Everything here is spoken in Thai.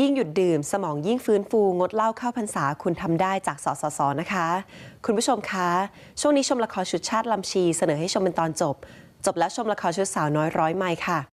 ยิ่งหยุดดื่ม สมองยิ่งฟื้นฟู งดเหล้าเข้าพรรษาคุณทำได้จากสสสนะคะ คุณผู้ชมคะ ช่วงนี้ชมละครชุดชาติลำชี เสนอให้ชมเป็นตอนจบ จบแล้วชมละครชุดสาวน้อยร้อยไม้ค่ะ